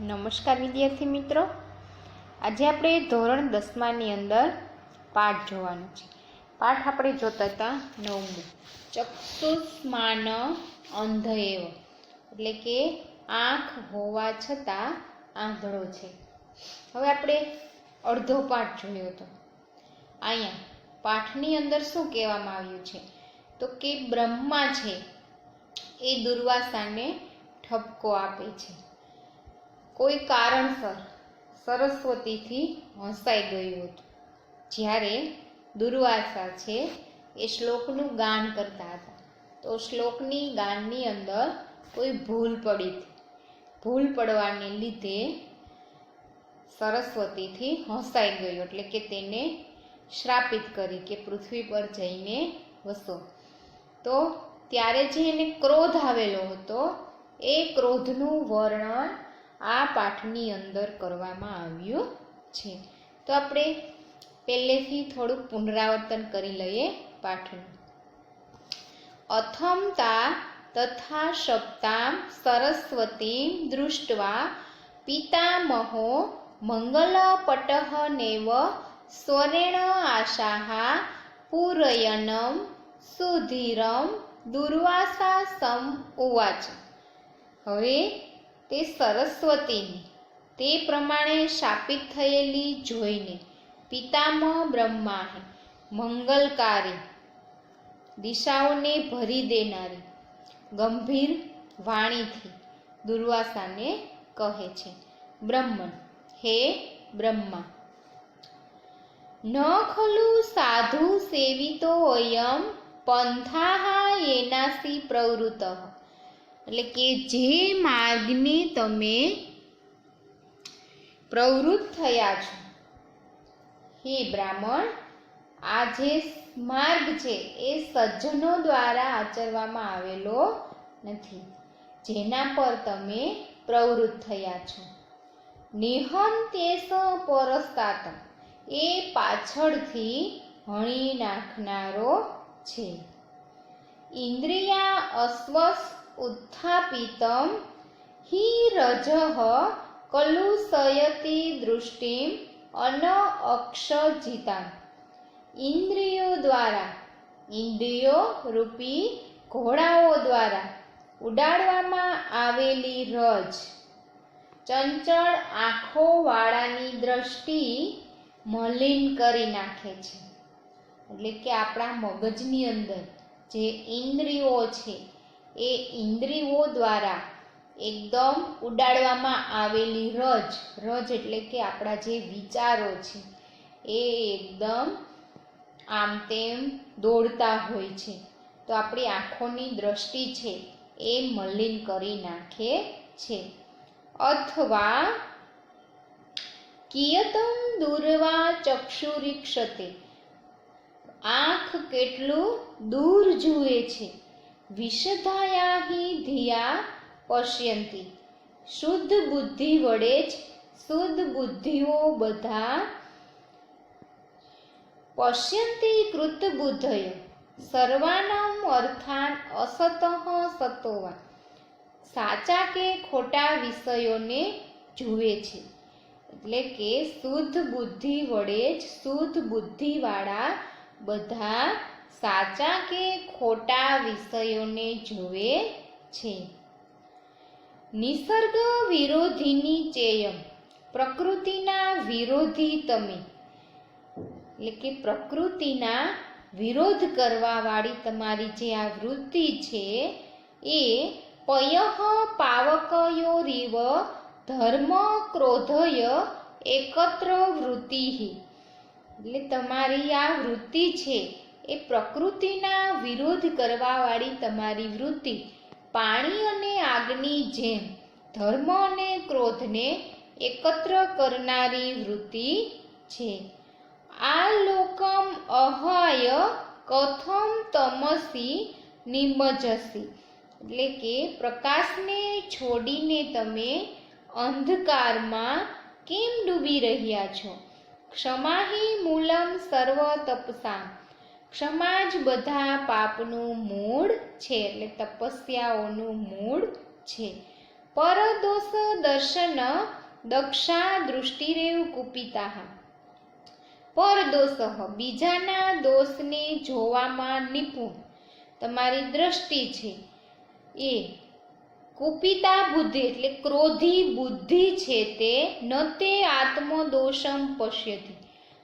નમસ્કાર વિદ્યાર્થી મિત્રો. આજે આપણે ધોરણ દસમાની અંદર પાઠ જોવાનો છે. પાઠ આપણે જોતા હતા નવમું. ચક્ષુષ્માન અંધ એવ એટલે કે આંખ હોવા છતાં આંધળો છે. હવે આપણે અડધો પાઠ જોયો હતો. અહીંયા પાઠની અંદર શું કહેવામાં આવ્યું છે? તો કે બ્રહ્મા છે એ દુર્વાસાને ઠપકો આપે છે. કોઈ કારણસર સરસ્વતીથી હસાઈ ગયું હતું. જ્યારે દુર્વાસા છે એ શ્લોકનું ગાન કરતા હતા. તો શ્લોકની ગાનની અંદર કોઈ ભૂલ પડી હતી. ભૂલ પડવાને લીધે સરસ્વતીથી હસાઈ ગયું એટલે કે તેને શ્રાપિત કરી કે પૃથ્વી પર જઈને વસો. તો ત્યારે જે એને ક્રોધ આવેલો હતો, એ ક્રોધનું વર્ણન આ પાઠની અંદર કરવામાં આવ્યું છે. તો આપણે પહેલેથી થોડુંક પુનરાવર્તન કરી લઈએ પાઠનું. અથમતા તથા સપ્તામ સરસ્વતીમ દૃષ્ટવા પિતામહો મંગલપટઃ નેવ સ્વરેણ આશાહા પૂરયનમ સુધીરમ દુર્વાસા સમ ઉવાચ. હવે તે સરસ્વતીની, તે પ્રમાણે શાપિત થયેલી જોઈને પિતામહ બ્રહ્માએ મંગલકારી દિશાઓને ભરી દેનારી ગંભીર વાણીથી દુર્વાસાને કહે છે, બ્રહ્મણ, હે બ્રહ્મા, ન ખલુ સાધુ સેવિતો અયમ પંથાહ એનાસી પ્રવૃત્ત. એટલે કે જે માર્ગને તમે પ્રવૃત્ત થયા છો. હે બ્રાહ્મણ, આ જે માર્ગ છે એ સજ્જનો દ્વારા આચરવામાં આવેલો નથી, જેના પર તમે પ્રવૃત્ત થયા છો. નિહંતેસ પરસ્તાત એ પાછળથી હણી નાખનારો છે. ઇન્દ્રિયા અસ્વસ ઉત્થાપિતમ હિ રજઃ કલુષયતી દૃષ્ટિમ અન અક્ષજિતા ઇન્દ્રિયો દ્વારા ઇન્દ્રિયો રૂપી ઘોડાઓ દ્વારા ઉડાડવામાં આવેલી રજ, ચંચળ આંખો વાળાની દ્રષ્ટિ મલિન કરી નાખે છે. એટલે કે આપણા મગજની અંદર જે ઇન્દ્રિયો છે એ ઇન્દ્રિયો દ્વારા એકદમ ઉડાડવામાં આવેલી રજ રજ એટલે કે આપણા જે વિચારો છે, એ એકદમ આમ તેમ દોડતા હોય છે. તો આપણી આંખોની દ્રષ્ટિ છે એ મલિન કરી નાખે છે. અથવા કિયતમ દૂરવા ચક્ષુરીક્ષતે આંખ કેટલું દૂર જુએ છે. વિષધાયાહી ધિયા પશ્યંતી. શુદ્ધ બુદ્ધિ વડે જ શુદ્ધ બુદ્ધિઓ બધા પશ્યંતી કૃત બુદ્ધયો. સર્વાનામ અર્થાન અસતઃ સતોવા સાચા કે ખોટા વિષયોને જુએ છે. એટલે કે શુદ્ધ બુદ્ધિ વડે જ શુદ્ધ બુદ્ધિવાળા બધા સાચા કે ખોટા વિષયોને જુએ છે? નિસર્ગ વિરોધીની ચેયમ. પ્રકૃતિના વિરોધી તમે. એટલે કે પ્રકૃતિના વિરોધ કરવાવાળી તમારી જે આ વૃત્તિ છે, એ પયઃ પાવકયોરીવ ધર્મ ક્રોધય એકત્ર વૃત્તિ એટલે તમારી આ વૃત્તિ છે એ પ્રકૃતિના વિરોધ કરવાવાળી તમારી વૃત્તિ, પાણી અને આગની જેમ, ધર્મ અને ક્રોધને એકત્ર કરનારી વૃત્તિ છે. આ લોકમ અહાય કથમ તમસી નિમજસી. એટલે કે પ્રકાશને છોડીને તમે અંધકારમાં કેમ ડૂબી રહ્યા છો? ક્ષમાહી મૂલમ સર્વ તપસા ક્ષમા જ બધા પાપનું મૂળ છે, એટલે તપસ્યાઓનું મૂળ છે. પરદોષ દર્શન દક્ષા દૃષ્ટિરેવ કુપિતા પરદોષ બીજાના દોષને જોવામાં નિપુણ. તમારી દ્રષ્ટિ છે. એ કુપિતા બુદ્ધિ એટલે ક્રોધી બુદ્ધિ છે તે, ન તે આત્મદોષમ પશ્યતી.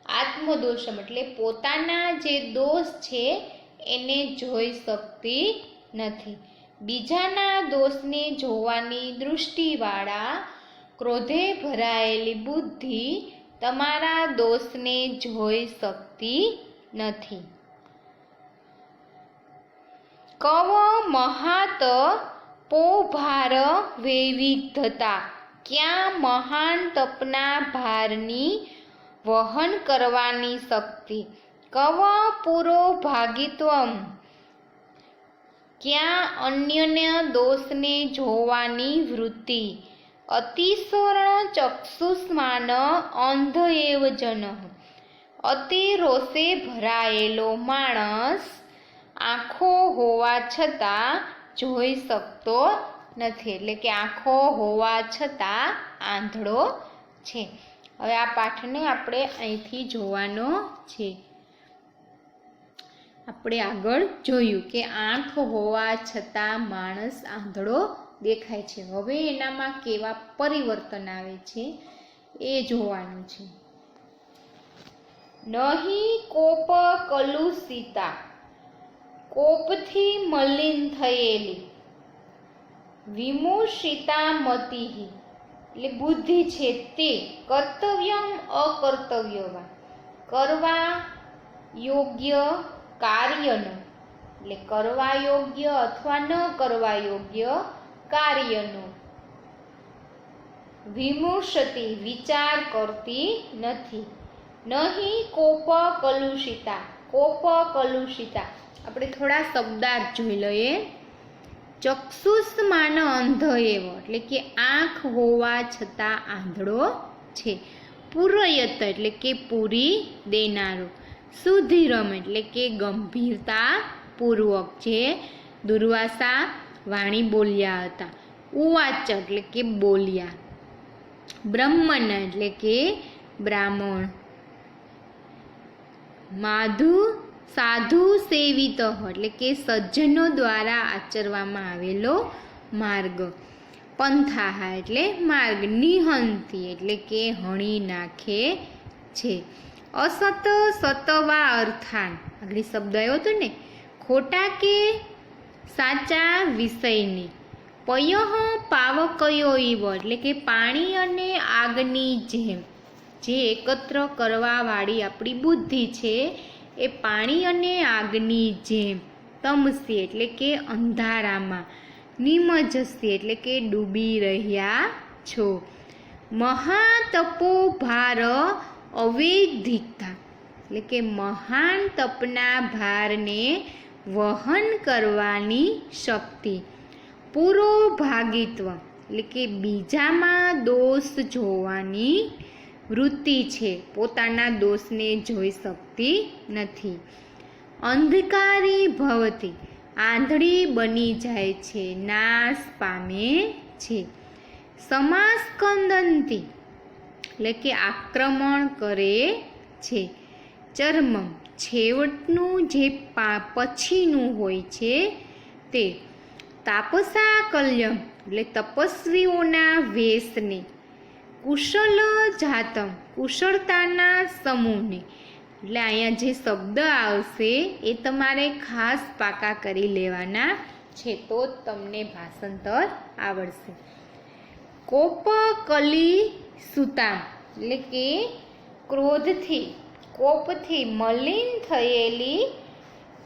આત્મદોષમ એટલે પોતાના જે દોષ છે એને જોઈ શકતી નથી. બીજાના દોષને જોવાની દૃષ્ટિવાળા ક્રોધે ભરાયેલી બુદ્ધિ તમારા દોષને જોઈ શકતી નથી. કવ મહાત પોભાર વૈવિધતા ક્યાં મહાન તપના ભારની વહન કરવાની શક્તિ. કવ પૂરો ભાગિત્વમ? ક્યાં અન્યને દોષને જોવાની વૃત્તિ? અતિસ્વર્ણ ચક્ષુષ્માન અંધ એવ જન અતિ રોષે ભરાયેલો માણસ આંખો હોવા છતાં જોઈ શકતો નથી. એટલે કે આંખો હોવા છતાં આંધળો છે. હવે આ પાઠને આપણે અહીંથી જોવાનો છે. આપણે આગળ જોયું કે આંખ હોવા છતાં માણસ આંધળો દેખાય છે. હવે એનામાં કેવા પરિવર્તન આવે છે એ જોવાનું છે. નહીં કોપ કલુષિતા. કોપથી મલિન થયેલી. વિમુષિતા મતિહી. એટલે બુદ્ધિ છે તે કર્તવ્યમ અકર્તવ્યવા કરવા યોગ્ય કાર્યનો. એટલે કરવા યોગ્ય અથવા ન કરવા યોગ્ય કાર્યનો. વિમુષતી વિચાર કરતી નથી. નહીં કોપ કલુષિતા કોપ કલુષિતા આપણે થોડા શબ્દાર્થ જોઈ લઈએ. ચક્ષુષ્માન અંધ એવો, એટલે કે આંખ હોવા છતાં આંધળો છે. પૂરયત એટલે કે પૂરી દેનારો. સુધીરમ એટલે કે ગંભીરતા પૂર્વક જે દુર્વાસા વાણી બોલ્યા હતા. ઉવાચ એટલે કે બોલ્યા. બ્રહ્મણ એટલે કે બ્રાહ્મણ. માધુ સાધુ સેવિત એટલે કે સજ્જનો દ્વારા આચરવામાં આવેલો માર્ગ. પંથાહા એટલે માર્ગ. નિહંતી એટલે કે હણી નાખે છે. અસત સતવા અર્થાન. આગળ શબ્દ આવ્યો હતો ને. ખોટા કે સાચા વિષયની. પયહ પાવકયો ઈવ એટલે કે પાણી અને આગની જેમ. જે એકત્ર કરવાવાળી આપણી બુદ્ધિ છે એ પાણી અને આગની જેમ તમસી એટલે કે અંધારામાં. નિમજસી એટલે કે ડૂબી રહ્યા છો. મહાતપો ભાર અવેધિકતા એટલે કે મહાન તપના ભારને વહન કરવાની શક્તિ. પૂરો ભાગિત્વ એટલે કે બીજામાં દોષ જોવાની વૃત્તિ છે. પોતાના દોષને જોઈ શકતી નથી. અંધકારી ભવતી આંધળી બની જાય છે, નાશ પામે છે. સમાસ્કંદંતી એટલે કે આક્રમણ કરે છે. ચર્મમ છેવટનું જે પછીનું હોય છે તે તાપસા કલ્યમ એટલે તપસ્વીઓના વેશને કુશલ જાતમ કુશળતાના સમૂહને એટલે અહીંયા જે શબ્દ આવશે એ તમારે ખાસ પાકા કરી લેવાના છે તો તમને ભાષાંતર આવડશે. કોપ કલી સુતામ એટલે કે ક્રોધથી, કોપથી મલિન થયેલી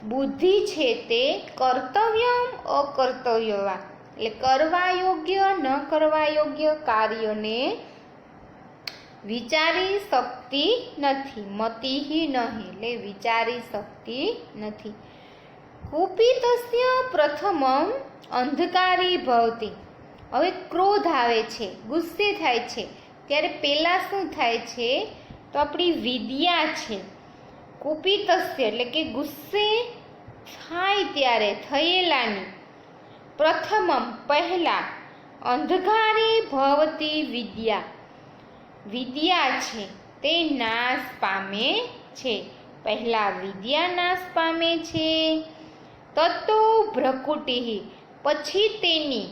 બુદ્ધિ છે તે કર્તવ્ય અકર્તવ્યવા એટલે કરવા યોગ્ય, ન કરવા યોગ્ય કાર્યને વિચારી શકતી નથી, મતિહી નહીં એટલે વિચારી શકતી નથી. કુપિતસ્ય પ્રથમ અંધકારી ભવતી. હવે ક્રોધ આવે છે, ગુસ્સે થાય છે. ત્યારે પહેલાં શું થાય છે? તો આપણી વિદ્યા છે. કુપિતસ્ય એટલે કે ગુસ્સે થાય ત્યારે થયેલાની. પ્રથમમ પહેલાં અંધકારી ભવતી વિદ્યા. વિદ્યા છે, તે નાશ પામે છે. પહેલાં વિદ્યા નાશ પામે છે. તતો ભ્રકુટી પછી તેની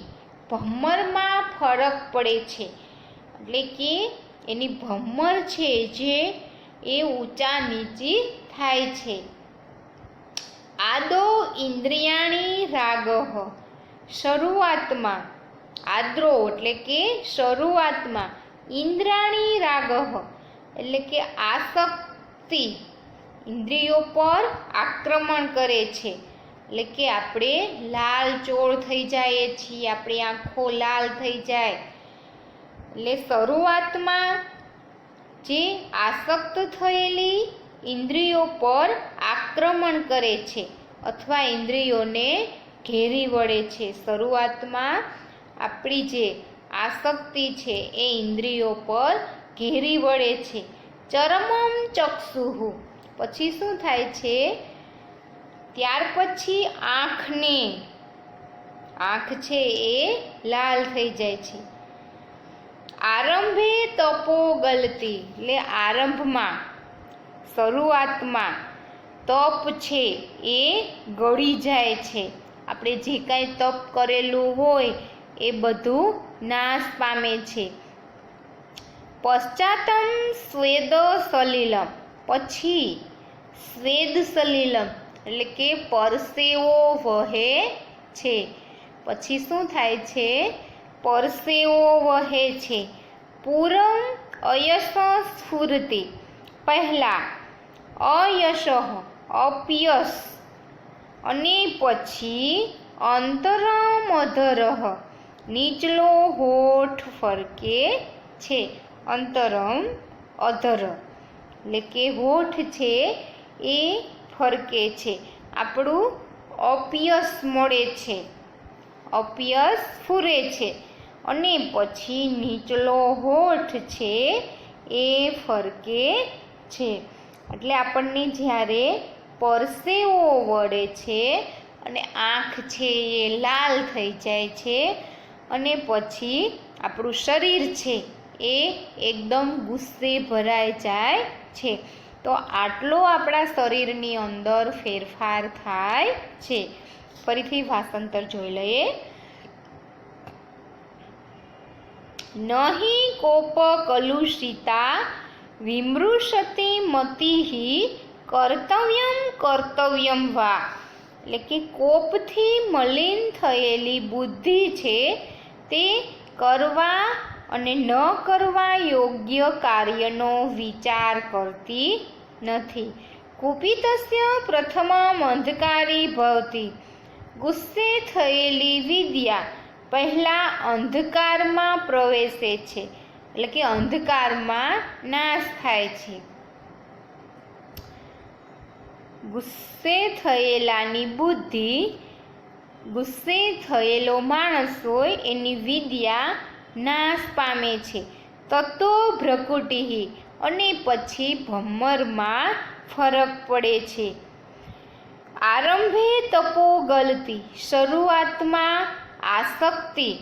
ભમરમાં ફરક પડે છે. એટલે કે એની ભમ્મર છે જે એ ઊંચા નીચી થાય છે. આદો ઇન્દ્રિયાણી રાગહ શરૂઆતમાં, આદ્રો એટલે કે શરૂઆતમાં ઇન્દ્રાણી રાગહ એટલે કે આસક્તિ. ઇન્દ્રિયો પર આક્રમણ કરે છે. એટલે કે આપણે લાલ ચોળ થઈ જઈએ છીએ, આપણી આંખો લાલ થઈ જાય. એટલે શરૂઆતમાં જે આસક્ત થયેલી ઇન્દ્રિયો પર આક્રમણ કરે છે, અથવા ઇન્દ્રિયોને ઘેરી વળે છે. શરૂઆતમાં આપણી જે આસક્તિ છે એ ઇન્દ્રિયો પર ઘેરી વળે છે. ચરમમ ચક્ષુહુ પછી શું થાય છે? ત્યાર પછી આંખને, આંખ છે એ લાલ થઈ જાય છે. આરંભે તપો ગલતી એટલે આરંભમાં, શરૂઆતમાં, તપ છે એ ગળી જાય છે. આપણે જે કાંઈ તપ કરેલું હોય એ બધું નાશ પામે છે. પશ્ચાતમ સ્વેદ સલીલમ. પછી સ્વેદ સલીલમ, એટલે કે પરસેવો વહે છે. પછી શું થાય છે? પરસેવો વહે છે. પૂરમ અયશ સ્ફૂર્તિ. પહેલાં, અયશ અપયસ અને પછી અંતર અધરહ નીચલો હોઠ ફરકે છે. અંતરમ અધર, એટલે કે હોઠ છે એ ફરકે છે. આપણું અપિયસ મળે છે. અપિયસ ફૂરે છે. અને પછી નીચલો હોઠ છે એ ફરકે છે. એટલે આપણને જ્યારે પરસેવો વળે છે અને આંખ છે એ લાલ થઈ જાય છે અને પછી આપણું શરીર છે એ એકદમ ગુસ્સે ભરાઈ જાય છે. તો આટલો આપણા શરીરની અંદર ફેરફાર થાય છે. ફરીથી ભાષાંતર જોઈ લઈએ. નહીં કોપ કલુષિતા વિમૃશતે મતિઃ કર્તવ્યમ કર્તવ્યમ વા. એટલે કે કોપથી મલિન થયેલી બુદ્ધિ છે તે કરવા અને ન કરવા યોગ્ય કાર્યનો વિચાર કરતી નથી. કુપિતસ્ય પ્રથમ અંધકારી ભવતી. ગુસ્સે થયેલી વિદ્યા પહેલાં અંધકારમાં પ્રવેશે છે, એટલે કે અંધકારમાં નાશ થાય છે. ગુસ્સે થયેલાની બુદ્ધિ ગુસ્સે થયેલો માણસ હોય એની વિદ્યા નાશ પામે છે. તત્વો ભ્રકુટી અને પછી ભમ્મરમાં ફરક પડે છે. આરંભે તપો ગલતી, શરૂઆતમાં આસક્તિ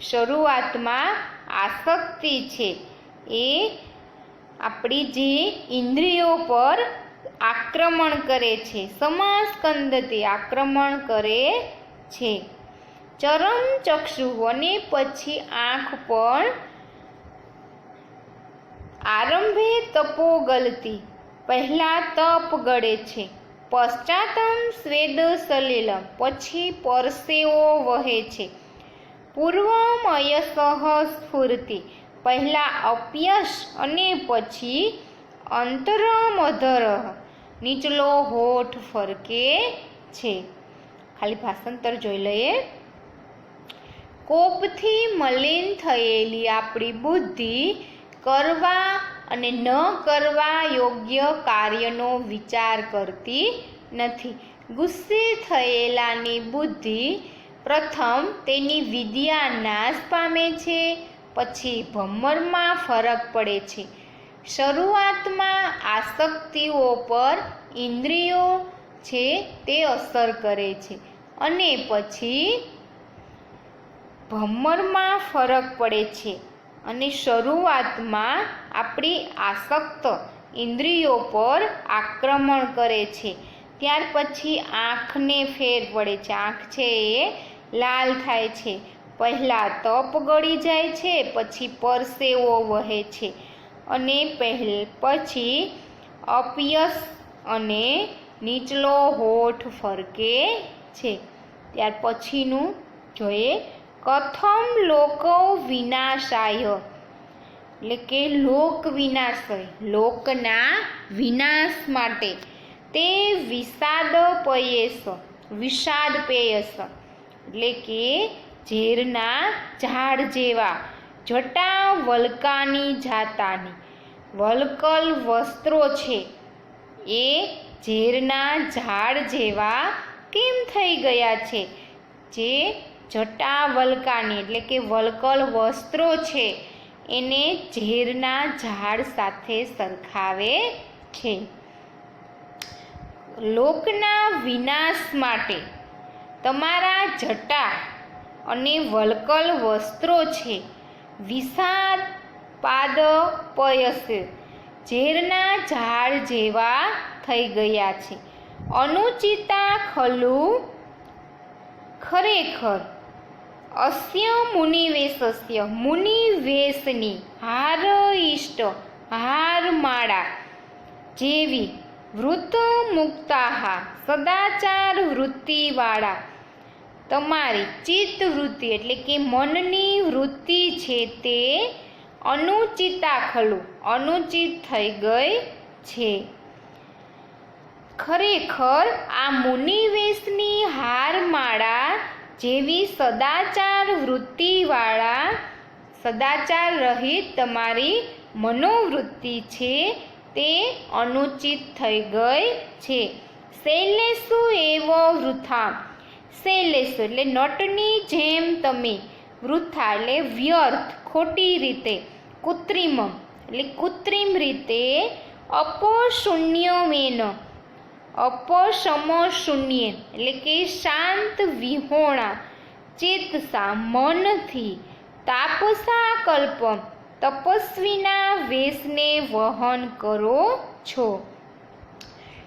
શરૂઆતમાં આસક્તિ છે. એ આપણી જે ઇન્દ્રિયો પર આક્રમણ કરે છે. સમાસ્કંદતે આક્રમણ કરે છે. ચરમ ચક્ષુ અને પછી આંખ પણ આરંભે તપો ગલતી. પહેલાં તપ ગળે છે. પશ્ચાતમ સ્વેદ સલિલમ, પછી પરસેવો વહે છે. પૂર્વમ અયસહ સ્ફૂર્તિ, પહેલાં અપ્યશ અને પછી અંતરમ અધરહ નીચલો હોઠ ફરકે છે. ખાલી ભાષાંતર જોઈ લઈએ. કોપથી મલિન થયેલી આપણી બુદ્ધિ કરવા અને ન કરવા યોગ્ય કાર્યનો વિચાર કરતી નથી. ગુસ્સે થયેલાની બુદ્ધિ પ્રથમ તેની વિદ્યા નાશ પામે છે, પછી ભમ્મરમાં ફરક પડે છે. શરૂઆતમાં આસક્તિઓ પર ઇન્દ્રિયો છે તે અસર કરે છે અને પછી ભમરમાં ફરક પડે છે અને શરૂઆતમાં આપણી આસક્ત ઇન્દ્રિયો પર આક્રમણ કરે છે. ત્યાર પછી આંખને ફેર પડે છે. આંખ છે એ લાલ થાય છે. પહેલાં તપ ગળી જાય છે, પછી પરસેવો વહે છે. અને પહેલ, પછી અપયસ અને નીચલો હોઠ ફરકે છે. ત્યાર પછીનું જોઈએ. કથમ લોકો વિનાશાય. એટલે કે લોક વિનાશય. લોકના વિનાશ માટે તે વિષાદ પયેસ વિષાદ પેયસ એટલે કે ઝેરના ઝાડ જેવા. જટા વલકાની જાતાની વલકલ વસ્ત્રો છે. એ ઝેરના ઝાડ જેવા કેમ થઈ ગયા છે? જે જટા વલકાની એટલે કે વલકલ વસ્ત્રો છે, એને ઝેરના ઝાડ સાથે સરખાવે છે. લોકના વિનાશ માટે તમારા જટા અને વલકલ વસ્ત્રો છે. વિષાદ પાદ પયસ. ઝેરના ઝાડ જેવા થઈ ગયા છે. અનુચિતા ખલુ ખરેખર અસ્ય મુનિવેશસ્ય. મુનિવેશની હાર ઇષ્ટ હાર માળા જેવી વૃત્ત મુક્તાહા, સદાચાર વૃત્તિવાળા તમારી ચિત્ત વૃત્તિ એટલે કે મનની વૃત્તિ છે તે અનુચિતા ખલું અનુચિત થઈ ગઈ છે. ખરેખર આ મુનિવેશની હારમાળા જેવી સદાચાર વૃત્તિવાળા, સદાચાર રહિત તમારી મનોવૃત્તિ છે તે અનુચિત થઈ ગઈ છે. શૈલેષુ એવો વૃથા શૈલેષુ એટલે નટની જેમ તમે વૃથા એટલે વ્યર્થ, ખોટી રીતે, કૃત્રિમ, એટલે કૃત્રિમ રીતે અપશૂન્યમેન અપશમ શૂન્ય એટલે કે શાંત વિહોણા, ચેતસા, મનથી, તાપસા કલ્પ, તપસ્વીના વેશને વહન કરો છો.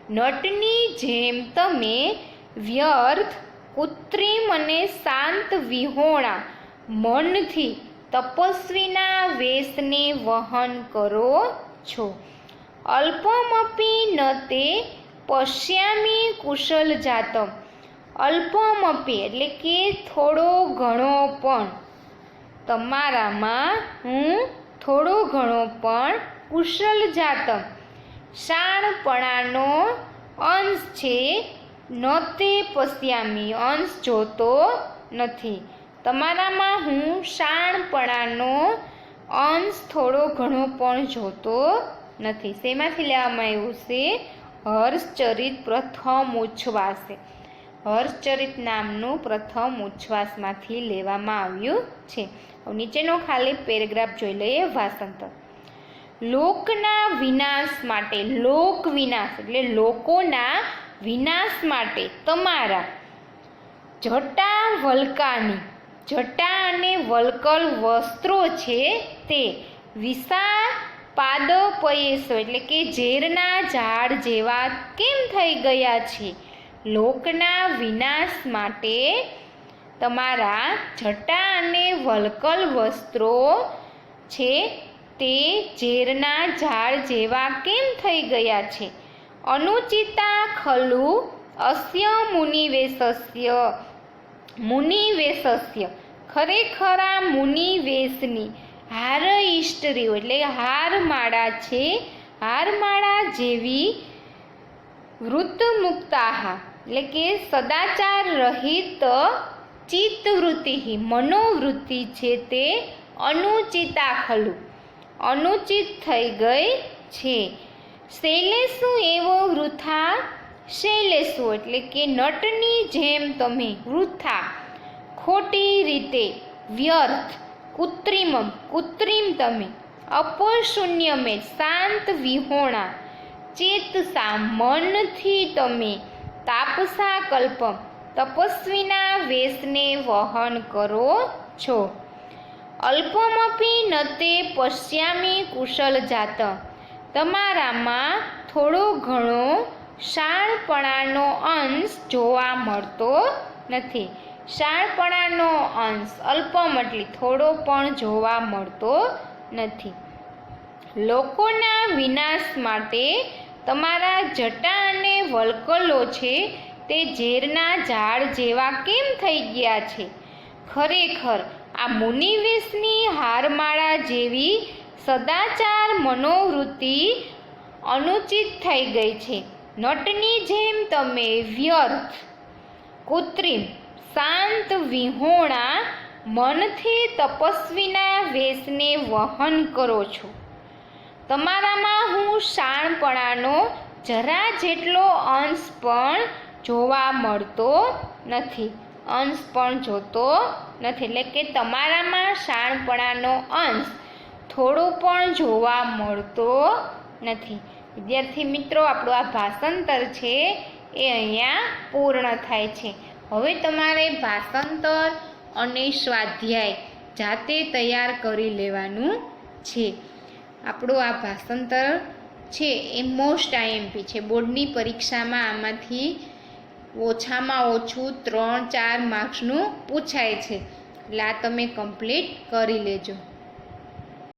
નટની જેમ તમે વ્યર્થ કૃત્રિમ અને શાંત વિહોણા મનથી તપસ્વીના વેશને વહન કરો છો. અલ્પમપી ન તે પશ્યામી કુશલ જાતમ. અલ્પમપી એટલે કે થોડો ઘણો પણ. તમારામાં હું થોડો ઘણો પણ કુશલ જાતમ. શાણપણાનો અંશ છે ન તે પશ્યામી અંશ જોતો નથી. તમારામાં હું શાણપણાનો અંશ થોડો ઘણો પણ જોતો નથી. શેમાંથી લેવામાં આવ્યું છે? હર્ષચરિત પ્રથમ ઉચ્છવાસે. હર્ષચરિત નામનું પ્રથમ ઉચ્છવાસમાંથી લેવામાં આવ્યું છે. નીચેનો ખાલી પેરેગ્રાફ જોઈ લઈએ વાસંતર લોકના વિનાશ માટે, લોક વિનાશ, એટલે લોકોના વિનાશ માટે તમારા જટા વલકાની, જટા અને વલકલ વસ્ત્રો છે તે વિશા પાદ પયેસો એટલે કે ઝેરના ઝાડ જેવા કેમ થઈ ગયા છે? લોકના વિનાશ માટે તમારા જટા અને વલકલ વસ્ત્રો છે તે ઝેરના ઝાડ જેવા કેમ થઈ ગયા છે? અનુચિતા ખલુ અસ્ય મુનિવેશસ્ય મુનિવેશસ્ય. ખરેખર આ મુનિવેશની હાર ઈષ્ટરીઓ એટલે હારમાળા છે હારમાળા જેવી વૃત્ત મુક્તાહા એટલે કે સદાચાર રહિત ચિત્તવૃત્તિ મનોવૃત્તિ છે તે અનુચિતા ખલું. અનુચિત થઈ ગઈ છે. શૈલેષુ એવો વૃથા, શૈલેષુ એટલે કે નટની જેમ તમે વૃથા, ખોટી રીતે, વ્યર્થ કૃત્રિમમ કૃત્રિમ તમે, અપશૂન્ય મેં, શાંત વિહોણા ચેતસા મનથી તમે, તાપસા કલ્પમ તપસ્વીના વેશને વહન કરો છો. અલ્પમપી નતે પશ્યામી કુશલ જાત તમારામાં થોડો ઘણો શાણપણાનો અંશ જોવા મળતો નથી. શાણપણાનો અંશ અલ્પમ એટલે થોડો પણ જોવા મળતો નથી. લોકોના વિનાશ માટે તમારા જટા અને વલ્કલો છે તે ઝેરના ઝાડ જેવા કેમ થઈ ગયા છે? ખરેખર આ મુનિવેશની હારમાળા જેવી સદાચાર મનોવૃત્તિ અનુચિત થઈ ગઈ છે. નટની જેમ તમે વ્યર્થ, કૃત્રિમ, શાંત વિહોણા મનથી તપસ્વીના વેશને વહન કરો છો. તમારામાં હું શાણપણાનો જરા જેટલો અંશ પણ જોવા મળતો નથી. અંશ પણ જોતો નથી. એટલે કે તમારામાં શાણપણાનો અંશ થોડો પણ જોવા મળતો નથી. વિદ્યાર્થી મિત્રો, આપણું આ ભાષાંતર છે એ અહીંયા પૂર્ણ થાય છે. હવે તમારે ભાષાંતર અને સ્વાધ્યાય જાતે તૈયાર કરી લેવાનું છે. આપણું આ ભાષાંતર છે એ મોસ્ટ આઈએમપી છે. બોર્ડની પરીક્ષામાં આમાંથી ઓછામાં ઓછું ત્રણ ચાર માર્ક્સનું પૂછાય છે. એટલે આ તમે કમ્પ્લીટ કરી લેજો.